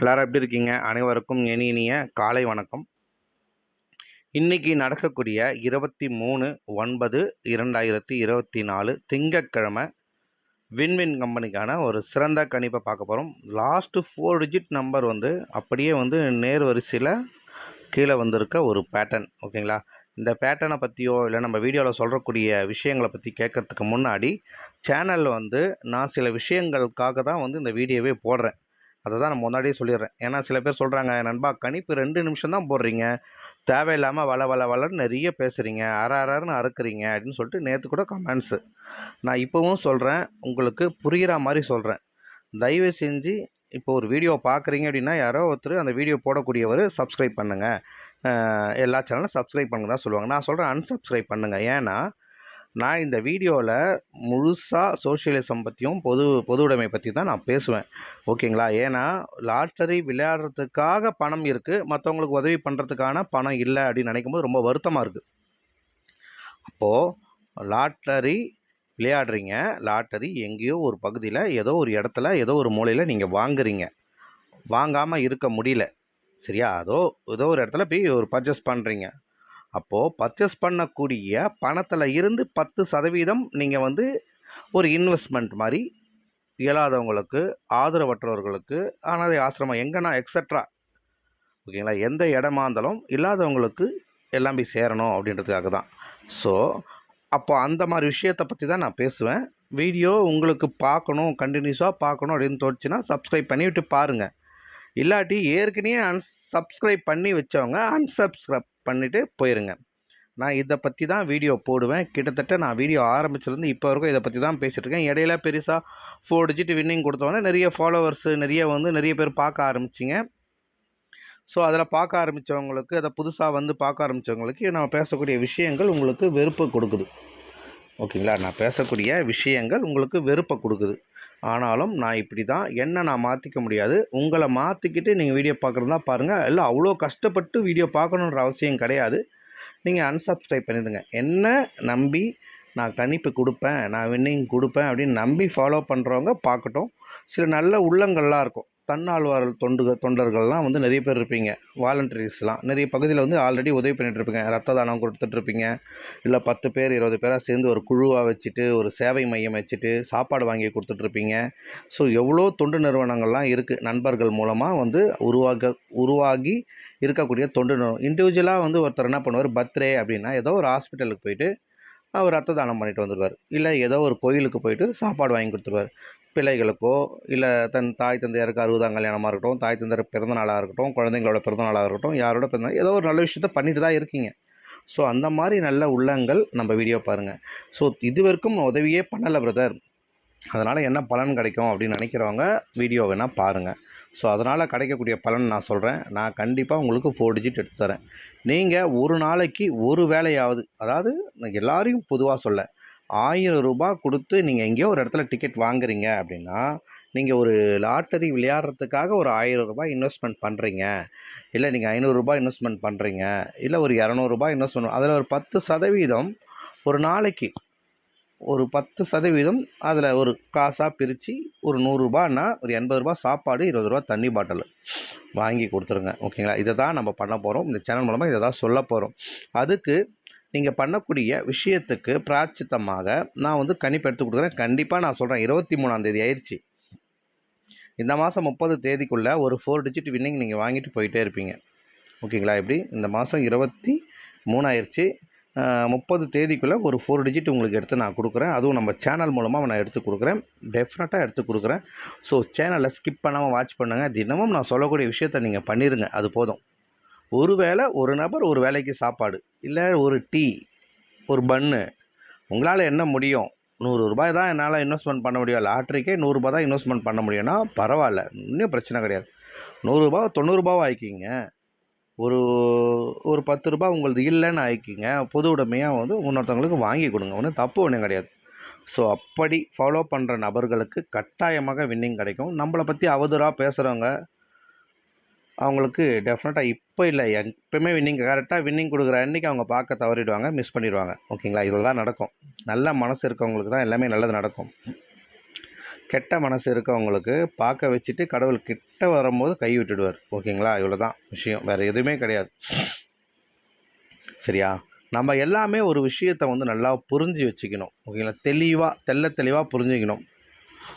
எல்லாரும் எப்படி இருக்கீங்க? அனைவருக்கும் இனி இனிய காலை வணக்கம். இன்னைக்கு நடக்கக்கூடிய இருபத்தி மூணு ஒன்பது இரண்டாயிரத்தி இருபத்தி நாலு திங்கட்கிழமை வின்வின் கம்பெனிக்கான ஒரு சிறந்த கணிப்பை பார்க்க போகிறோம் லாஸ்ட்டு ஃபோர் டிஜிட் நம்பர் வந்து அப்படியே வந்து நேர் வரிசையில் கீழே வந்திருக்க ஒரு பேட்டர்ன் ஓகேங்களா? இந்த பேட்டர்னை பற்றியோ இல்லை நம்ம வீடியோவில் சொல்கிறக்கூடிய விஷயங்களை பற்றி கேட்கறதுக்கு முன்னாடி சேனலில் வந்து நான் சில விஷயங்களுக்காக தான் வந்து இந்த வீடியோவே போடுறேன். அதை தான் நான் முன்னாடியே சொல்லிடுறேன் ஏன்னா சில பேர் சொல்கிறாங்க நண்பா கணிப்பு ரெண்டு நிமிஷம் தான் போடுறீங்க. தேவையில்லாமல் வள வள வளன்னு நிறைய பேசுகிறீங்க அற அறன்னு அறுக்குறீங்க. அப்படின்னு சொல்லிட்டு நேற்று கூட கமெண்ட்ஸு நான் இப்போவும் சொல்கிறேன் உங்களுக்கு புரிகிற மாதிரி சொல்கிறேன் தயவு செஞ்சு இப்போ ஒரு வீடியோ பார்க்குறீங்க அப்படின்னா யாரோ ஒருத்தர் அந்த வீடியோ போடக்கூடியவர் சப்ஸ்கிரைப் பண்ணுங்கள் எல்லா சேனலும் சப்ஸ்கிரைப் பண்ணுங்க தான் சொல்லுவாங்க. நான் சொல்கிறேன் அன்சப்ஸ்கிரைப் பண்ணுங்கள் ஏன்னா நான் இந்த வீடியோவில் முழுசாக சோஷியலிசம் பற்றியும் பொது பொது உடைமை பற்றி தான் நான் பேசுவேன். ஓகேங்களா? ஏன்னா லாட்டரி விளையாடுறதுக்காக பணம் இருக்குது மற்றவங்களுக்கு உதவி பண்ணுறதுக்கான பணம் இல்லை அப்படின்னு நினைக்கும் போது ரொம்ப வருத்தமாக இருக்குது அப்போது லாட்டரி விளையாடுறீங்க. லாட்டரி எங்கேயோ ஒரு பகுதியில் ஏதோ ஒரு இடத்துல ஏதோ ஒரு மூலையில் நீங்கள் வாங்குறீங்க. வாங்காமல் இருக்க முடியல. சரியா? அதோ ஏதோ ஒரு இடத்துல போய் ஒரு பர்ச்சேஸ் பண்ணுறீங்க அப்போது பர்ச்சேஸ் பண்ணக்கூடிய பணத்தில் இருந்து பத்து சதவீதம் நீங்கள் வந்து ஒரு இன்வெஸ்ட்மெண்ட் மாதிரி இயலாதவங்களுக்கு ஆதரவற்றவர்களுக்கு அனாதை ஆசிரமம் எங்கன்னா எக்ஸட்ரா ஓகேங்களா எந்த இடமா இருந்தாலும் இல்லாதவங்களுக்கு எல்லாம் போய் சேரணும் அப்படின்றதுக்காக தான். ஸோ அப்போ அந்த மாதிரி விஷயத்தை பற்றி தான் நான் பேசுவேன். வீடியோ உங்களுக்கு பார்க்கணும் கண்டினியூஸாக பார்க்கணும் அப்படின்னு தோணுச்சுன்னா சப்ஸ்கிரைப் பண்ணிவிட்டு பாருங்கள் இல்லாட்டி ஏற்கனவே unsubscribe பண்ணி வச்சவங்க அன்சப்ஸ்கிரைப் பண்ணிவிட்டு போயிருங்க. நான் இதை பற்றி தான் வீடியோ போடுவேன். கிட்டத்தட்ட நான் வீடியோ ஆரம்பிச்சிருந்து இப்போ வரைக்கும் இதை பற்றி தான் பேசிகிட்ருக்கேன் இடையில பெருசாக ஃபோர் டிஜிட் வின்னிங் கொடுத்தவொடனே நிறைய ஃபாலோவர்ஸு நிறைய வந்து நிறைய பேர் பார்க்க ஆரம்பிச்சிங்க. ஸோ அதில் பார்க்க ஆரம்பித்தவங்களுக்கு அதை புதுசாக வந்து பார்க்க ஆரம்பித்தவங்களுக்கு நம்ம பேசக்கூடிய விஷயங்கள் உங்களுக்கு வெறுப்பை கொடுக்குது. ஓகேங்களா? நான் பேசக்கூடிய விஷயங்கள் உங்களுக்கு வெறுப்பை கொடுக்குது. ஆனாலும் நான் இப்படி தான் என்ன நான் மாற்றிக்க முடியாது. உங்களை மாற்றிக்கிட்டு நீங்கள் வீடியோ பார்க்குறதா பாருங்கள் இல்லை அவ்வளோ கஷ்டப்பட்டு வீடியோ பார்க்கணுன்ற அவசியம் கிடையாது. நீங்கள் அன்சப்ஸ்கிரைப் பண்ணிடுங்க. என்ன நம்பி நான் கணிப்பு கொடுப்பேன் நான் வின்னிங் கொடுப்பேன் அப்படின்னு நம்பி ஃபாலோ பண்ணுறவங்க பார்க்கட்டும். சில நல்ல உள்ளங்கள்லாம் இருக்கும். தன்னாழ்வார் தொண்டுகள் தொண்டர்கள்லாம் வந்து நிறைய பேர் இருப்பீங்க. வாலண்டரிஸ்லாம் நிறைய பகுதியில் வந்து ஆல்ரெடி உதவி பண்ணிகிட்ருப்பீங்க ரத்த தானம் கொடுத்துட்ருப்பீங்க இல்லை பத்து பேர் இருபது பேராக சேர்ந்து ஒரு குழுவாக வச்சுட்டு ஒரு சேவை மையம் வச்சுட்டு சாப்பாடு வாங்கி கொடுத்துட்ருப்பீங்க ஸோ எவ்வளோ தொண்டு நிறுவனங்கள்லாம் இருக்குது நண்பர்கள் மூலமாக வந்து உருவாக உருவாகி இருக்கக்கூடிய தொண்டு நிறுவனம். இண்டிவிஜுவலாக வந்து ஒருத்தர் என்ன பண்ணுவார்? பர்த்டே அப்படின்னா ஏதோ ஒரு ஹாஸ்பிட்டலுக்கு போயிட்டு அவர் ரத்த தானம் பண்ணிட்டு வந்துடுவார் இல்லை ஏதோ ஒரு கோயிலுக்கு போயிட்டு சாப்பாடு வாங்கி கொடுத்துருவார். பிள்ளைகளுக்கோ இல்லை தன் தாய் தந்தையாருக்கு அறுபதாம் கல்யாணமாக இருக்கட்டும் தாய் தந்தையர் பிறந்த நாளாக இருக்கட்டும் குழந்தைங்களோட பிறந்த நாளாக இருக்கட்டும் யாரோட பிறந்த ஏதோ ஒரு நல்ல விஷயத்த பண்ணிட்டு தான் இருக்கீங்க. ஸோ அந்த மாதிரி நல்ல உள்ளங்கள் நம்ம வீடியோ பாருங்கள் ஸோ இது வரைக்கும் உதவியே பண்ணலை பிரதர் அதனால் என்ன பலன் கிடைக்கும் அப்படின்னு நினைக்கிறவங்க வீடியோ வேணால் பாருங்கள் ஸோ அதனால் கிடைக்கக்கூடிய பலன் நான் சொல்கிறேன் நான் கண்டிப்பாக உங்களுக்கு ஃபோர் டிஜிட் எடுத்து தரேன். நீங்கள் ஒரு நாளைக்கு ஒரு வேலையாவது அதாவது எல்லாரையும் பொதுவாக சொல்ல ஆயிரம் ரூபாய் கொடுத்து நீங்கள் எங்கேயோ ஒரு இடத்துல டிக்கெட் வாங்குறீங்க அப்படின்னா நீங்கள் ஒரு லாட்டரி விளையாடுறதுக்காக ஒரு ஆயிரம் ரூபாய் இன்வெஸ்ட்மெண்ட் பண்ணுறீங்க இல்லை நீங்கள் ஐநூறுரூபா இன்வெஸ்ட்மெண்ட் பண்ணுறீங்க இல்லை ஒரு இரநூறுபா இன்வெஸ்ட்மெண்ட் அதில் ஒரு பத்து சதவீதம் ஒரு நாளைக்கு ஒரு பத்து சதவீதம் அதில் ஒரு காசாக பிரித்து ஒரு நூறுரூபான்னா ஒரு எண்பது ரூபா சாப்பாடு இருபது ரூபா தண்ணி பாட்டில் வாங்கி கொடுத்துருங்க. ஓகேங்களா? இதை தான் நம்ம பண்ண போகிறோம் இந்த சேனல் மூலமாக இதை தான் சொல்ல போகிறோம் அதுக்கு நீங்கள் பண்ணக்கூடிய விஷயத்துக்கு பிராச்சித்தமாக நான் வந்து கணிப்பு எடுத்து கொடுக்குறேன். கண்டிப்பாக நான் சொல்கிறேன் இருபத்தி மூணாந்தேதி ஆயிடுச்சு இந்த மாதம் முப்பது தேதிக்குள்ளே ஒரு ஃபோர் டிஜிட் வின்னிங் நீங்கள் வாங்கிட்டு போயிட்டே இருப்பீங்க. ஓகேங்களா எப்படி? இந்த மாதம் இருபத்தி மூணாயிருச்சு. முப்பது தேதிக்குள்ளே ஒரு ஃபோர் டிஜிட் உங்களுக்கு எடுத்து நான் கொடுக்குறேன். அதுவும் நம்ம சேனல் மூலமாக நான் எடுத்து கொடுக்குறேன். டெஃபினட்டாக எடுத்து கொடுக்குறேன். ஸோ சேனலை ஸ்கிப் பண்ணாமல் வாட்ச் பண்ணுங்கள் தினமும் நான் சொல்லக்கூடிய விஷயத்த நீங்கள் பண்ணிடுங்க அது போதும். ஒரு வேளை ஒரு நபர் ஒரு வேலைக்கு சாப்பாடு இல்லை ஒரு டீ ஒரு பன்னு உங்களால் என்ன முடியும்? நூறு ரூபாய் தான் என்னால் இன்வெஸ்ட்மெண்ட் பண்ண முடியும். லாட்ரிக்கே நூறுரூபா தான் இன்வெஸ்ட்மெண்ட் பண்ண முடியும்னா பரவாயில்ல. இன்னும் பிரச்சனை கிடையாது. நூறுரூபா தொண்ணூறுரூபாவும் ஆயிக்கிங்க. ஒரு ஒரு பத்து ரூபா உங்களது இல்லைன்னு ஆயிக்கிங்க. பொது உடைமையாக வந்து இன்னொருத்தவங்களுக்கு வாங்கி கொடுங்க. ஒன்றும் தப்பு ஒன்றும் கிடையாது. ஸோ அப்படி ஃபாலோ பண்ணுற நபர்களுக்கு கட்டாயமாக வின்னிங் கிடைக்கும். நம்மளை பற்றி அவதூறாக பேசுகிறவங்க அவங்களுக்கு டெஃபினட்டாக இப்போ இல்லை. எப்பவுமே வின்னிங் கரெக்டாக வின்னிங் கொடுக்குற அன்றைக்கி அவங்க பார்க்க தவறிடுவாங்க மிஸ் பண்ணிடுவாங்க. ஓகேங்களா இதில் தான் நடக்கும். நல்ல மனசு இருக்கவங்களுக்கு தான் எல்லாமே நல்லது நடக்கும். கெட்ட மனசு இருக்கவங்களுக்கு பார்க்க வச்சுட்டு கடவுள் கிட்ட வரும்போது கை விட்டுடுவார். ஓகேங்களா இவ்வளோ தான் விஷயம். வேறு எதுவுமே கிடையாது. சரியா? நம்ம எல்லாமே ஒரு விஷயத்தை வந்து நல்லா புரிஞ்சு வச்சுக்கணும். ஓகேங்களா தெளிவாக தெள்ள தெளிவாக புரிஞ்சுக்கணும்.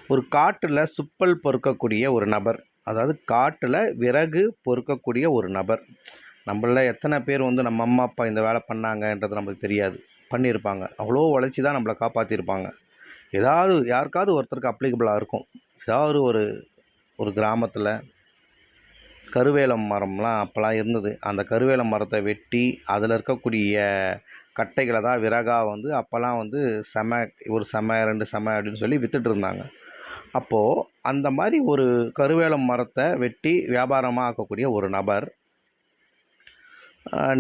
ஒரு காட்டில் சுப்பல் பொறுக்கக்கூடிய ஒரு நபர். அதாவது காட்டில் விறகு பொறுக்கக்கூடிய ஒரு நபர். நம்மள எத்தனை பேர் வந்து நம்ம அம்மா அப்பா இந்த வேலை பண்ணாங்கன்றது நமக்கு தெரியாது. பண்ணியிருப்பாங்க. அவ்வளோ உழைச்சி தான் நம்மளை காப்பாற்றிருப்பாங்க ஏதாவது யாருக்காவது ஒருத்தருக்கு அப்ளிகபிளாக இருக்கும். ஏதாவது ஒரு ஒரு கிராமத்தில் கருவேலம் மரம்லாம் அப்போல்லாம் இருந்தது. அந்த கருவேல மரத்தை வெட்டி அதில் இருக்கக்கூடிய கட்டைகளை தான் விறகாக வந்து அப்போல்லாம் வந்து செம ஒரு செம ரெண்டு செம அப்படின்னு சொல்லி விற்றுட்டு இருந்தாங்க. அப்போது அந்த மாதிரி ஒரு கருவேலம் மரத்தை வெட்டி வியாபாரமாக ஆக்கக்கூடிய ஒரு நபர்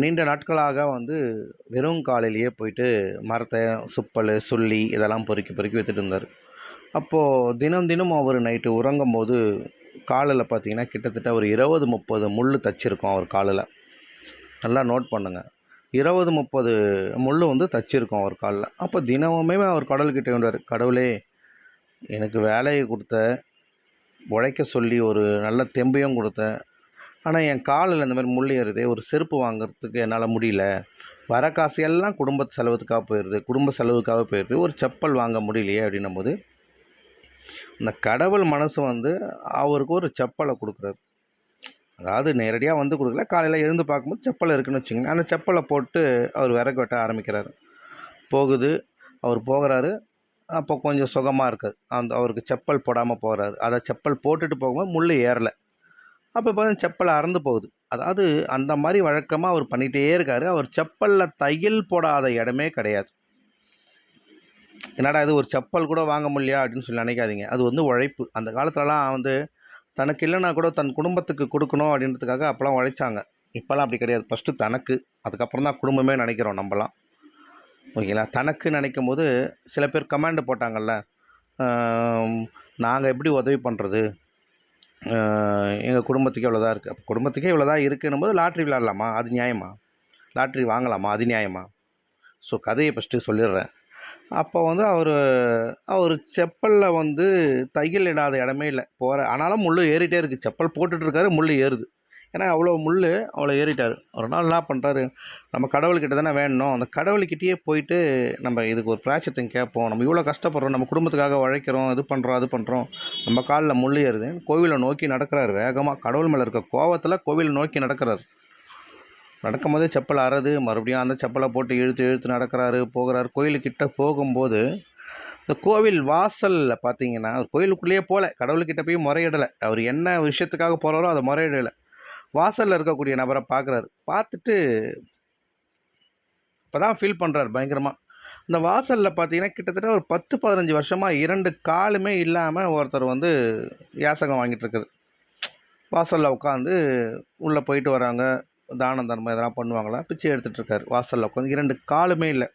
நீண்ட நாட்களாக வந்து வெறும் காலையிலேயே போயிட்டு மரத்தை சுப்பல் சுள்ளி இதெல்லாம் பொறுக்கி பொறுக்கி வித்துட்டு இருந்தார். அப்போது தினம் தினம் அவர் நைட்டு உறங்கும் போது காலில் பார்த்தீங்கன்னா கிட்டத்தட்ட ஒரு இருபது முப்பது முள் தச்சிருக்கோம் அவர் காலில். நல்லா நோட் பண்ணுங்கள் இருபது முப்பது முள் வந்து தச்சிருக்கோம் அவர் காலில். அப்போ தினமுமே அவர் கடவுள்கிட்ட வேண்டார் கடவுளே எனக்கு வேலையை கொடுத்த உழைக்க சொல்லி ஒரு நல்ல தெம்பையும் கொடுத்தேன். ஆனால் என் காலில் இந்த மாதிரி முள் ஒரு செருப்பு வாங்குறதுக்கு என்னால் முடியல. வர காசு எல்லாம் குடும்ப செலவுக்காக போயிடுது குடும்ப செலவுக்காக போயிடுது ஒரு செப்பல் வாங்க முடியலையே அப்படின்னும் போது அந்த கடவுள் மனசு வந்து அவருக்கு ஒரு செப்பலை கொடுக்குறாரு. அதாவது நேரடியாக வந்து கொடுக்கல காலையில் எழுந்து பார்க்கும்போது செப்பல் இருக்குன்னு வச்சுக்கோங்க அந்த செப்பலை போட்டு அவர் விறகு வெட்ட ஆரம்பிக்கிறார். போகுது அவர் போகிறாரு. அப்போ கொஞ்சம் சுகமாக இருக்குது. அந்த அவருக்கு செப்பல் போடாமல் போகிறாரு அதை செப்பல் போட்டுட்டு போகும்போது முள் ஏறலை. அப்போ பார்த்தா செப்பல் அறந்து போகுது. அதாவது அந்த மாதிரி வழக்கமாக அவர் பண்ணிகிட்டே இருக்காரு. அவர் செப்பலில் தையல் போடாத இடமே கிடையாது. என்னடா இது ஒரு செப்பல் கூட வாங்க முடியலையா அப்படின்னு சொல்லி நினைக்காதீங்க. அது வந்து உழைப்பு. அந்த காலத்துலலாம் வந்து தனக்கு இல்லைன்னா கூட தன் குடும்பத்துக்கு கொடுக்கணும் அப்படின்றதுக்காக அப்போலாம் உழைச்சாங்க. இப்போல்லாம் அப்படி கிடையாது. ஃபஸ்ட்டு தனக்கு அதுக்கப்புறம் தான் குடும்பமே நினைக்கிறோம் நம்மலாம். ஓகேங்களா? தனக்கு நினைக்கும் போது சில பேர் கமாண்டு போட்டாங்கல்ல. நாங்கள் எப்படி உதவி பண்ணுறது எங்கள் குடும்பத்துக்கே இவ்வளோதான் இருக்குது அப்போ குடும்பத்துக்கே இவ்வளோதான் இருக்குன்னும் போது லாட்ரி விளாட்லாமா அது நியாயமா? லாட்ரி வாங்கலாமா? அது நியாயமா? ஸோ கதையை ஃபஸ்ட்டு சொல்லிடுறேன். அப்போ வந்து அவர் அவர் செப்பலில் வந்து தையல் இடாத இடமே இல்லை. போகிற ஆனாலும் முள் ஏறிட்டே இருக்குது செப்பல் போட்டுட்ருக்காரு முள் ஏறுது. ஏன்னா அவ்வளோ முள் அவ்வளோ ஏறிட்டார். ஒரு நாள் என்ன பண்ணுறாரு நம்ம கடவுள்கிட்ட தானே வேணும் அந்த கடவுள்கிட்டயே போயிட்டு நம்ம இதுக்கு ஒரு பிராய்ச்சித்தம் கேட்போம். நம்ம இவ்வளோ கஷ்டப்படுறோம். நம்ம குடும்பத்துக்காக உழைக்கிறோம். இது பண்ணுறோம் அது பண்ணுறோம் நம்ம காலில் முள் ஏறுது. கோவிலை நோக்கி நடக்கிறார் வேகமாக கடவுள் மேலே இருக்க கோவத்தில் கோவிலை நோக்கி நடக்கிறாரு. நடக்கும்போதே செப்பல் அறது. மறுபடியும் அந்த செப்பலை போட்டு இழுத்து இழுத்து நடக்கிறாரு போகிறார். கோயிலுக்கிட்ட போகும்போது இந்த கோவில் வாசலில் பார்த்தீங்கன்னா கோயிலுக்குள்ளேயே போகல கடவுள்கிட்ட போய் முறையிடலை. அவர் என்ன விஷயத்துக்காக போகிறாரோ அதை முறையிடலை. வாசலில் இருக்கக்கூடிய நபரை பார்க்குறாரு பார்த்துட்டு இப்போ தான் ஃபீல் பண்ணுறாரு பயங்கரமாக இந்த வாசலில் பார்த்தீங்கன்னா கிட்டத்தட்ட ஒரு பத்து பதினஞ்சு வருஷமாக இரண்டு காலுமே இல்லாமல் ஒருத்தர் வந்து யாசகம் வாங்கிட்டுருக்காரு வாசலில் உட்காந்து உள்ளே போயிட்டு வராங்க. தானம் தர்மம் எதனா பண்ணுவாங்களா? பிச்சை எடுத்துகிட்டு இருக்காரு. வாசலில் உட்காந்து இரண்டு காலுமே இல்லை.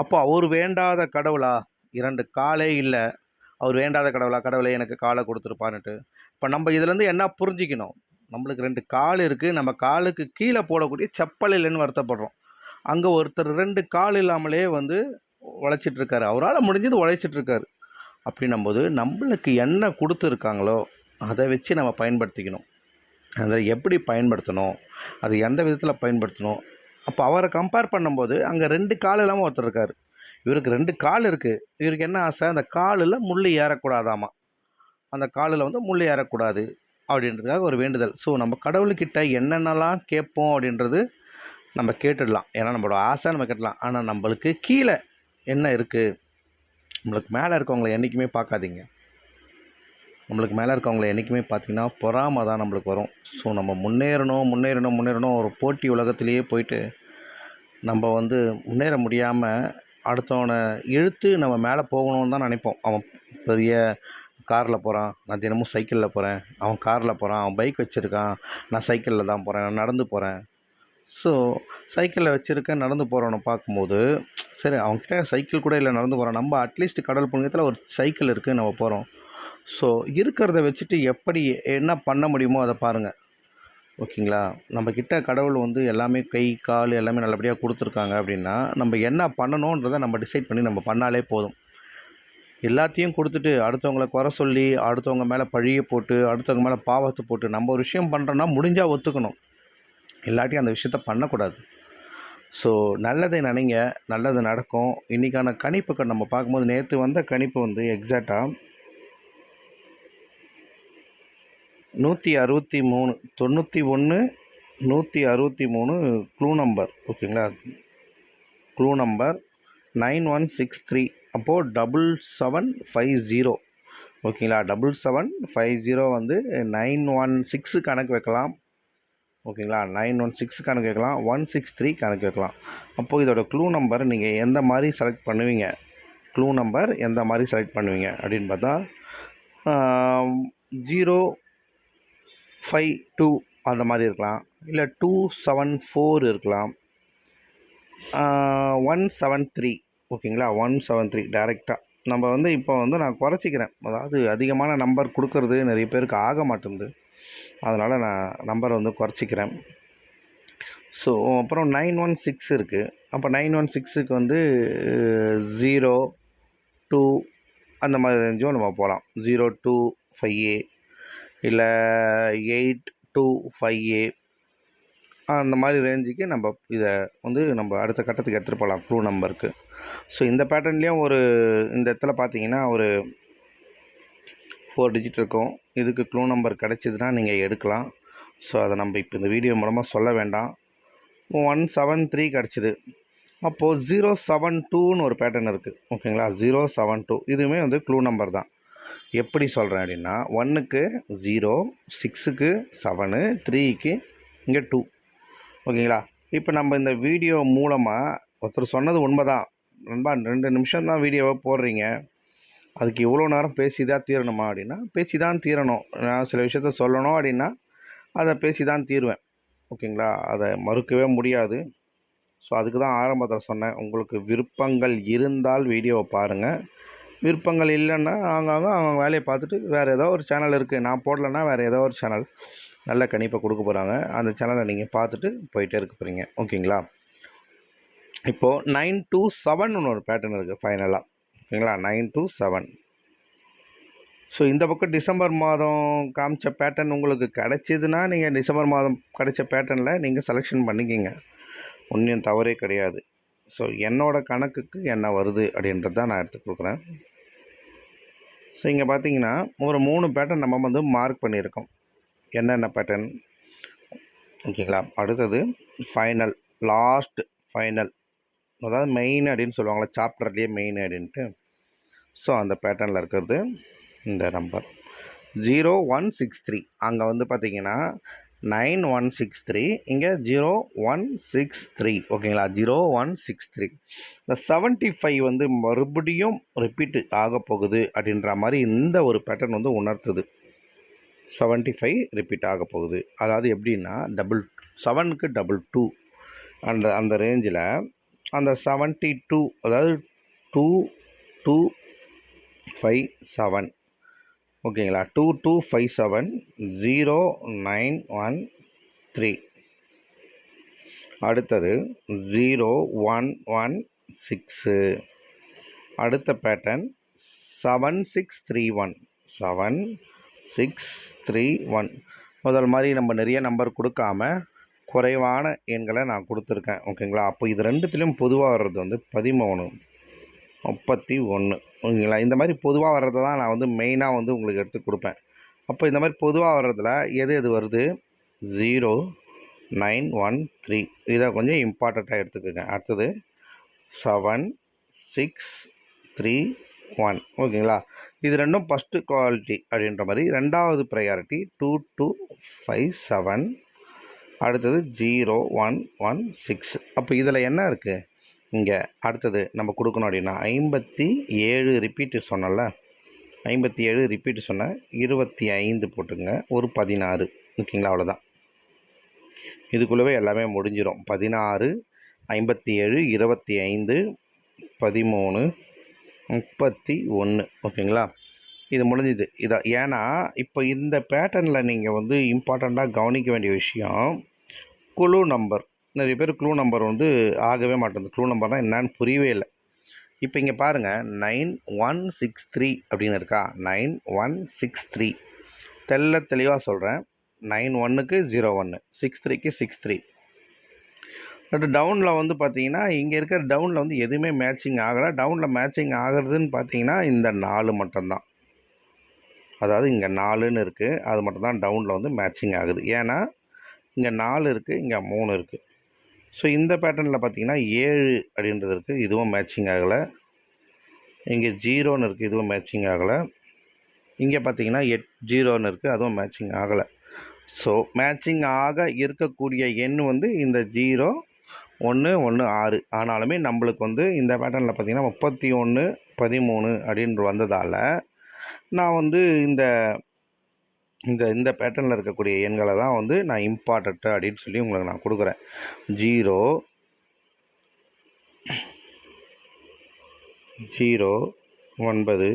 அப்போ அவர் வேண்டாத கடவுளா? இரண்டு காலே இல்லை. அவர் வேண்டாத கடவுளா? கடவுளே எனக்கு காலை கொடுத்துருப்பான்ட்டு இப்போ நம்ம இதுலேருந்து என்ன புரிஞ்சிக்கணும்? நம்மளுக்கு ரெண்டு கால் இருக்குது நம்ம காலுக்கு கீழே போடக்கூடிய செப்பல் இல்லைன்னு வருத்தப்படுறோம். அங்கே ஒருத்தர் ரெண்டு கால் இல்லாமலே வந்து உழைச்சிட்ருக்காரு. அவரால் முடிஞ்சது உழைச்சிட்ருக்காரு. அப்படின்னும்போது நம்மளுக்கு என்ன கொடுத்துருக்காங்களோ அதை வச்சு நம்ம பயன்படுத்திக்கணும். அதை எப்படி பயன்படுத்தணும்? அது எந்த விதத்தில் பயன்படுத்தணும்? அப்போ அவரை கம்பேர் பண்ணும்போது அங்கே ரெண்டு கால் இல்லாமல் ஒருத்தர் இருக்கார். இவருக்கு ரெண்டு கால் இருக்குது இவருக்கு என்ன ஆசை? அந்த காலில் முள் ஏறக்கூடாதாமா? அந்த காலில் வந்து முள் ஏறக்கூடாது. அப்படின்றதுக்காக ஒரு வேண்டுதல். ஸோ நம்ம கடவுள்கிட்ட என்னென்னலாம் கேட்போம் அப்படின்றது நம்ம கேட்டுடலாம். ஏன்னா நம்மளோட ஆசை நம்ம கேட்டலாம் ஆனால் நம்மளுக்கு கீழே என்ன இருக்குது நம்மளுக்கு மேலே இருக்கவங்கள என்றைக்குமே பார்க்காதீங்க. நம்மளுக்கு மேலே இருக்கவங்கள என்றைக்குமே பார்த்தீங்கன்னா பொறாமை தான் நம்மளுக்கு வரும். ஸோ நம்ம முன்னேறணும் முன்னேறணும் முன்னேறணும் ஒரு போட்டி உலகத்திலேயே போயிட்டு நம்ம வந்து முன்னேற முடியாமல் அடுத்தவனை இழுத்து நம்ம மேலே போகணும்னு தான் நினைப்போம். அவன் பெரிய காரில் போகிறான் நான் தினமும் சைக்கிளில் போகிறேன் அவன் காரில் போகிறான் அவன் பைக் வச்சுருக்கான். நான் சைக்கிளில் தான் போகிறேன் நான் நடந்து போகிறேன் ஸோ சைக்கிளில் வச்சுருக்கேன். நடந்து போகிறவனை பார்க்கும்போது சரி அவன்கிட்ட சைக்கிள் கூட இல்லை நடந்து போகிறான் நம்ம அட்லீஸ்ட் கடல் புண்ணியத்தில் ஒரு சைக்கிள் இருக்குது நம்ம போகிறோம் ஸோ இருக்கிறத வச்சுட்டு எப்படி என்ன பண்ண முடியுமோ அதை பாருங்கள் ஓகேங்களா? நம்மக்கிட்ட கடவுள் வந்து எல்லாமே கை கால் எல்லாமே நல்லபடியாக கொடுத்துருக்காங்க அப்படின்னா நம்ம என்ன பண்ணணுன்றதை நம்ம டிசைட் பண்ணி நம்ம பண்ணாலே போதும். எல்லாத்தையும் கொடுத்துட்டு அடுத்தவங்கள குறை சொல்லி அடுத்தவங்க மேலே பழியை போட்டு அடுத்தவங்க மேலே பாவத்தை போட்டு நம்ம ஒரு விஷயம் பண்ணுறோன்னா முடிஞ்சால் ஒத்துக்கணும். இல்லாட்டியும் அந்த விஷயத்த பண்ணக்கூடாது. ஸோ நல்லதை நினைங்க நல்லது நடக்கும். இன்றைக்கான கணிப்புக்கு நம்ம பார்க்கும்போது நேற்று வந்த கணிப்பு வந்து எக்ஸாக்டாக நூற்றி அறுபத்தி மூணு தொண்ணூற்றி ஒன்று நூற்றி அறுபத்தி மூணு க்ளூ நம்பர் ஓகேங்களா clue number nine one six three அப்போது டபுள் செவன் ஃபைவ் ஜீரோ ஓகேங்களா டபுள் செவன் ஃபைவ் ஜீரோ வந்து நைன் ஒன் சிக்ஸு கணக்கு வைக்கலாம். ஓகேங்களா நைன் ஒன் சிக்ஸ் கணக்கு வைக்கலாம். ஒன் சிக்ஸ் த்ரீ கணக்கு வைக்கலாம். அப்போது இதோட க்ளூ நம்பர் நீங்கள் எந்த மாதிரி செலக்ட் பண்ணுவீங்க? க்ளூ நம்பர் எந்த மாதிரி செலக்ட் பண்ணுவீங்க? அப்படின்னு பார்த்தா ஜீரோ ஃபைவ் டூ அந்த மாதிரி இருக்கலாம். இல்லை டூ செவன் ஃபோர் இருக்கலாம். ஒன் செவன் த்ரீ ஓகேங்களா? ஒன் செவன் த்ரீ டேரெக்டாக நம்ம வந்து இப்போ வந்து நான் குறைச்சிக்கிறேன். அதாவது அதிகமான நம்பர் கொடுக்கறது நிறைய பேருக்கு ஆக மாட்டேங்குது அதனால் நான் நம்பரை வந்து குறைச்சிக்கிறேன். ஸோ அப்புறம் நைன் ஒன் சிக்ஸ் இருக்குது அப்போ நைன் ஒன் சிக்ஸுக்கு வந்து ஜீரோ டூ அந்த மாதிரி ரேஞ்சும் நம்ம போகலாம். ஜீரோ டூ ஃபைவ் ஏ இல்லை எயிட் டூ ஃபைவ் ஏ அந்த மாதிரி ரேஞ்சுக்கு நம்ம இதை வந்து நம்ம அடுத்த கட்டத்துக்கு எடுத்துகிட்டு போகலாம் ப்ரூ நம்பருக்கு. ஸோ இந்த பேட்டர்ன்லேயும் ஒரு இந்த இடத்துல பார்த்தீங்கன்னா ஒரு ஃபோர் டிஜிட் இருக்கும். இதுக்கு க்ளூ நம்பர் கிடச்சிதுன்னா நீங்கள் எடுக்கலாம். ஸோ அதை நம்ம இப்போ இந்த வீடியோ மூலமாக சொல்ல வேண்டாம். ஒன் செவன் த்ரீ கிடச்சிது. அப்போது ஜீரோ செவன் டூன்னு ஒரு பேட்டர்ன் இருக்குது ஓகேங்களா? ஜீரோ செவன் டூ இதுவுமே வந்து க்ளூ நம்பர் தான். எப்படி சொல்கிறேன் அப்படின்னா ஒன்றுக்கு ஜீரோ சிக்ஸுக்கு செவனு த்ரீக்கு இங்கே டூ ஓகேங்களா? இப்போ நம்ம இந்த வீடியோ மூலமாக ஒருத்தர் சொன்னது உண்மை தான் நண்பா ரெண்டு நிமிஷம் தான் வீடியோவை போடுறீங்க. அதுக்கு இவ்வளோ நேரம் பேசி தான் தீரணுமா அப்படின்னா பேசி தான் தீரணும். நான் சில விஷயத்த சொல்லணும் அப்படின்னா அதை பேசி தான் தீருவேன். ஓகேங்களா? அதை மறுக்கவே முடியாது. ஸோ அதுக்கு தான் ஆரம்பத்தில் சொன்னேன். உங்களுக்கு விருப்பங்கள் இருந்தால் வீடியோவை பாருங்கள் விருப்பங்கள் இல்லைன்னா ஆங்காங்க அவங்க வேலையை பார்த்துட்டு வேறு ஏதோ ஒரு சேனல் இருக்குது நான் போடலைன்னா வேறு ஏதோ ஒரு சேனல் நல்ல கணிப்பை கொடுக்க போகிறாங்க அந்த சேனலை நீங்கள் பார்த்துட்டு போயிட்டே இருக்க போகிறீங்க ஓகேங்களா? இப்போது நைன் டூ செவன் ஒன்று ஒரு பேட்டர்ன் இருக்குது ஃபைனலாக ஓகேங்களா நைன் டூ செவன் ஸோ இந்த பக்கம் டிசம்பர் மாதம் காமிச்ச பேட்டர்ன் உங்களுக்கு கிடைச்சிதுன்னா நீங்கள் டிசம்பர் மாதம் கிடைச்ச பேட்டர்னில் நீங்கள் செலெக்ஷன் பண்ணிக்கிங்க. ஒன்றும் தவறே கிடையாது. ஸோ என்னோடய கணக்குக்கு என்ன வருது அப்படின்றது தான் நான் எடுத்து கொடுக்குறேன். ஸோ இங்கே பார்த்தீங்கன்னா ஒரு மூணு பேட்டர்ன் நம்ம வந்து மார்க் பண்ணியிருக்கோம். என்னென்ன பேட்டர்ன் ஓகேங்களா? அடுத்தது ஃபைனல் லாஸ்ட் ஃபைனல் அதாவது மெயின் அப்படின்னு சொல்லுவாங்களா சாப்டர்லேயே மெயின் அப்படின்ட்டு. ஸோ அந்த பேட்டர்னில் இருக்கிறது இந்த number zero one six three அங்கே வந்து பார்த்தீங்கன்னா நைன் ஒன் சிக்ஸ் த்ரீ இங்கே ஜீரோ ஒன் சிக்ஸ் த்ரீ ஓகேங்களா? ஜீரோ ஒன் சிக்ஸ் த்ரீ இந்த செவன்ட்டி ஃபைவ் வந்து மறுபடியும் ரிப்பீட்டு ஆக போகுது அப்படின்ற மாதிரி இந்த ஒரு பேட்டர்ன் வந்து உணர்த்துது. செவன்ட்டி ஃபைவ் ரிப்பீட் ஆக போகுது. அதாவது எப்படின்னா டபுள் செவனுக்கு டபுள் டூ அந்த அந்த ரேஞ்சில் அந்த செவன்ட்டி டூ அதாவது டூ டூ ஃபைவ் செவன் ஓகேங்களா? Two two five seven zero nine one three அடுத்தது ஜீரோ ஒன் ஒன் சிக்ஸு அடுத்த pattern seven six three one seven six three one முதல் மாதிரி நம்ம நிறைய நம்பர் கொடுக்காம குறைவான எண்களை நான் கொடுத்துருக்கேன். ஓகேங்களா? அப்போ இது ரெண்டுத்துலேயும் பொதுவாக வர்றது வந்து பதிமூணு முப்பத்தி ஒன்று ஓகேங்களா? இந்த மாதிரி பொதுவாக வர்றதை தான் நான் வந்து மெயினாக வந்து உங்களுக்கு எடுத்து கொடுப்பேன். அப்போ இந்த மாதிரி பொதுவாக வர்றதில் எது எது வருது? Zero nine one three. இதை கொஞ்சம் இம்பார்ட்டண்ட்டாக எடுத்துக்கோங்க. அடுத்தது செவன் சிக்ஸ் த்ரீ ஒன். ஓகேங்களா? இது ரெண்டும் ஃபஸ்ட்டு குவாலிட்டி அப்படின்ற மாதிரி. ரெண்டாவது priority two two five seven அடுத்தது ஜீரோ ஒன் ஒன் சிக்ஸ். அப்போ இதில் என்ன இருக்குது இங்கே அடுத்தது நம்ம கொடுக்கணும் அப்படின்னா ஐம்பத்தி ஏழு ரிப்பீட்டு சொன்னல ஐம்பத்தி ஏழு ரிப்பீட்டு சொன்னேன் இருபத்தி ஐந்து போட்டுங்க ஒரு பதினாறு. ஓகேங்களா? அவ்வளோதான். இதுக்குள்ளவே எல்லாமே முடிஞ்சிடும் பதினாறு ஐம்பத்தி ஏழு இருபத்தி ஐந்து பதிமூணு முப்பத்தி ஒன்று. ஓகேங்களா? இது முடிஞ்சுது. இதை ஏன்னா இப்போ இந்த பேட்டர்னில் நீங்கள் வந்து இம்பார்ட்டண்ட்டாக கவனிக்க வேண்டிய விஷயம் குழு நம்பர் நிறைய பேர் க்ளூ நம்பர் வந்து ஆகவே மாட்டேங்குது. க்ளூ நம்பர்னால் என்னான்னு புரியவே இல்லை. இப்போ இங்கே பாருங்கள் நைன் ஒன் சிக்ஸ் த்ரீ அப்படின்னு இருக்கா? Nine one six three. தெள்ள தெளிவாக சொல்கிறேன் நைன் ஒன்னுக்கு ஜீரோ ஒன்று சிக்ஸ் த்ரீக்கு சிக்ஸ் த்ரீ பட் டவுனில் வந்து பார்த்தீங்கன்னா இங்கே இருக்கிற டவுனில் வந்து எதுவுமே மேட்சிங் ஆகலை. டவுனில் மேட்சிங் ஆகிறதுன்னு பார்த்தீங்கன்னா இந்த நாலு மட்டும்தான். அதாவது இங்கே நாலுன்னு இருக்குது அது மட்டும்தான் டவுனில் வந்து மேட்சிங் ஆகுது. ஏன்னா இங்கே நாலு இருக்குது இங்கே மூணு இருக்குது ஸோ இந்த பேட்டர்னில் பார்த்தீங்கன்னா ஏழு அப்படின்றது இருக்குது இதுவும் மேட்சிங் ஆகலை. இங்கே ஜீரோன்னு இருக்குது இதுவும் மேட்சிங் ஆகலை. இங்கே பார்த்தீங்கன்னா எட் ஜீரோன்னு இருக்குது அதுவும் மேட்சிங் ஆகலை. ஸோ மேட்சிங் ஆக இருக்கக்கூடிய எண் வந்து இந்த ஜீரோ ஒன்று ஒன்று ஆறு. ஆனாலுமே நம்மளுக்கு வந்து இந்த பேட்டர்னில் பார்த்தீங்கன்னா முப்பத்தி ஒன்று பதிமூணு அப்படின்ற வந்ததால் நான் வந்து இந்த இந்த இந்த பேட்டர்னில் இருக்கக்கூடிய எண்களை தான் வந்து நான் இம்பார்ட்டண்ட்டு அப்படின்னு சொல்லி உங்களுக்கு நான் கொடுக்குறேன். ஜீரோ ஜீரோ ஒன்பது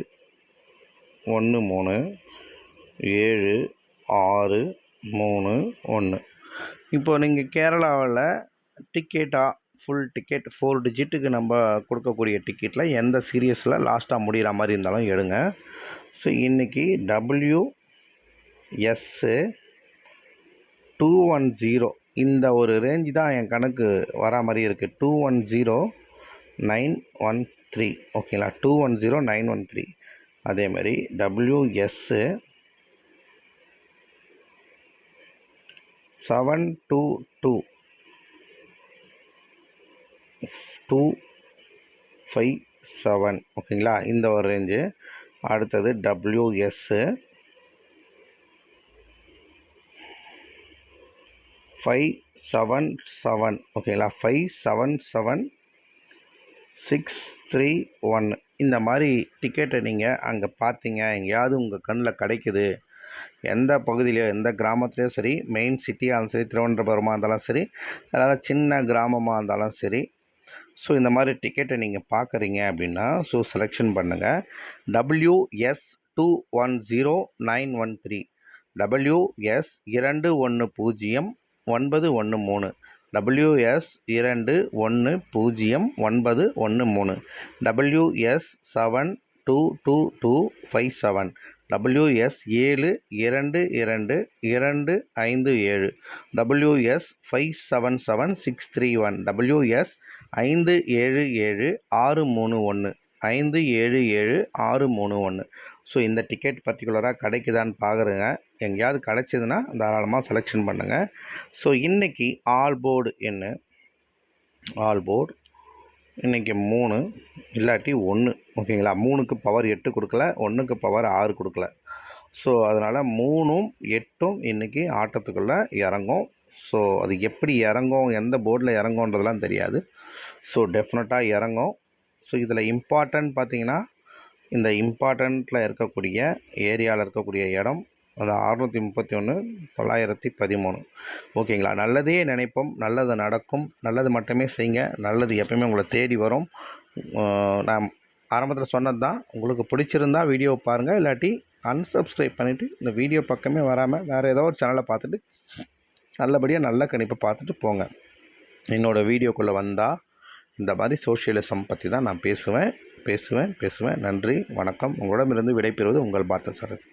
ஒன்று மூணு ஏழு ஆறு மூணு ஒன்று இப்போ நீங்கள் கேரளாவில் டிக்கெட்டாக ஃபுல் டிக்கெட் ஃபோர் டிஜிட்டுக்கு நம்ம கொடுக்கக்கூடிய டிக்கெட்டில் எந்த சீரியஸில் லாஸ்ட்டாக முடிகிற மாதிரி இருந்தாலும் எடுங்க. ஸோ இன்றைக்கி W S two one zero இந்த ஒரு ரேஞ்சு தான் என் கணக்கு வரா மாதிரி இருக்குது two one zero nine one three ஓகேங்களா two one zero nine one three அதேமாதிரி W S seven two two two five seven ஓகேங்களா இந்த ஒரு ரேஞ்சு அடுத்தது W S five seven seven ஓகேங்களா five seven seven six three one இந்த மாதிரி டிக்கெட்டை நீங்கள் அங்கே பார்த்தீங்க எங்கேயாவது உங்கள் கண்ணில் கிடைக்குது எந்த பகுதியிலையோ எந்த கிராமத்துலேயோ சரி மெயின் சிட்டியாக இருந்தாலும் சரி திருவனந்தபுரமாக இருந்தாலும் சரி அதாவது சின்ன கிராமமாக இருந்தாலும் சரி ஸோ இந்த மாதிரி டிக்கெட்டை நீங்கள் பார்க்குறீங்க அப்படின்னா ஸோ செலெக்ஷன் பண்ணுங்கள் W S two one zero nine one three W S இரண்டு ஒன்று பூஜ்ஜியம் ஒன்பது ஒன்று மூணு. டபிள்யூஎஸ் இரண்டு ஒன்று பூஜ்ஜியம் ஒன்பது ஒன்று மூணு. W S seven two two two five seven W S ஏழு இரண்டு இரண்டு இரண்டு ஐந்து ஏழு. W S five seven seven six three one W S ஐந்து ஏழு ஏழு ஆறு மூணு ஒன்று. ஐந்து ஏழு ஏழு ஆறு மூணு ஒன்று. ஸோ இந்த டிக்கெட் பர்டிகுலராக கிடைக்குதான்னு பார்க்குறேங்க எங்கேயாவது கிடச்சிதுன்னா தாராளமாக செலெக்ஷன் பண்ணுங்கள் ஸோ இன்றைக்கி ஆல் போர்டு என்ன? ஆல் போர்டு இன்றைக்கி மூணு இல்லாட்டி ஒன்று ஓகேங்களா மூணுக்கு பவர் எட்டு கொடுக்கல ஒன்றுக்கு பவர் ஆறு கொடுக்கல. ஸோ அதனால் மூணும் எட்டும் இன்றைக்கி ஆட்டத்துக்குள்ளே இறங்கும். ஸோ அது எப்படி இறங்கும் எந்த போர்டில் இறங்குன்றதெல்லாம் தெரியாது. ஸோ டெஃபினட்டாக இறங்கும். ஸோ இதில் இம்பார்ட்டன்ட் பார்த்தீங்கன்னா இந்த இம்பார்ட்டண்ட்டில் இருக்கக்கூடிய ஏரியாவில் இருக்கக்கூடிய இடம் அந்த அறுநூற்றி முப்பத்தி ஒன்று தொள்ளாயிரத்தி பதிமூணு. ஓகேங்களா? நல்லதே நினைப்போம். நல்லது நடக்கும். நல்லது மட்டுமே செய்யுங்க. நல்லது எப்பயுமே உங்களை தேடி வரும். நான் ஆரம்பத்தில் சொன்னது தான் உங்களுக்கு பிடிச்சிருந்தா வீடியோ பாருங்கள் இல்லாட்டி அன்சப்ஸ்கிரைப் பண்ணிவிட்டு இந்த வீடியோ பக்கமே வராமல் வேறு ஏதோ ஒரு சேனலை பார்த்துட்டு நல்லபடியாக நல்ல கணிப்பை பார்த்துட்டு போங்க. என்னோடய வீடியோக்குள்ளே வந்தால் இந்த மாதிரி சோஷியலிசம் பற்றி தான் நான் பேசுவேன். பேசுவேன் பேசுவேன். நன்றி வணக்கம். உங்களிடமிருந்து விடைபெறுவது உங்கள் பார்த்த சரத்.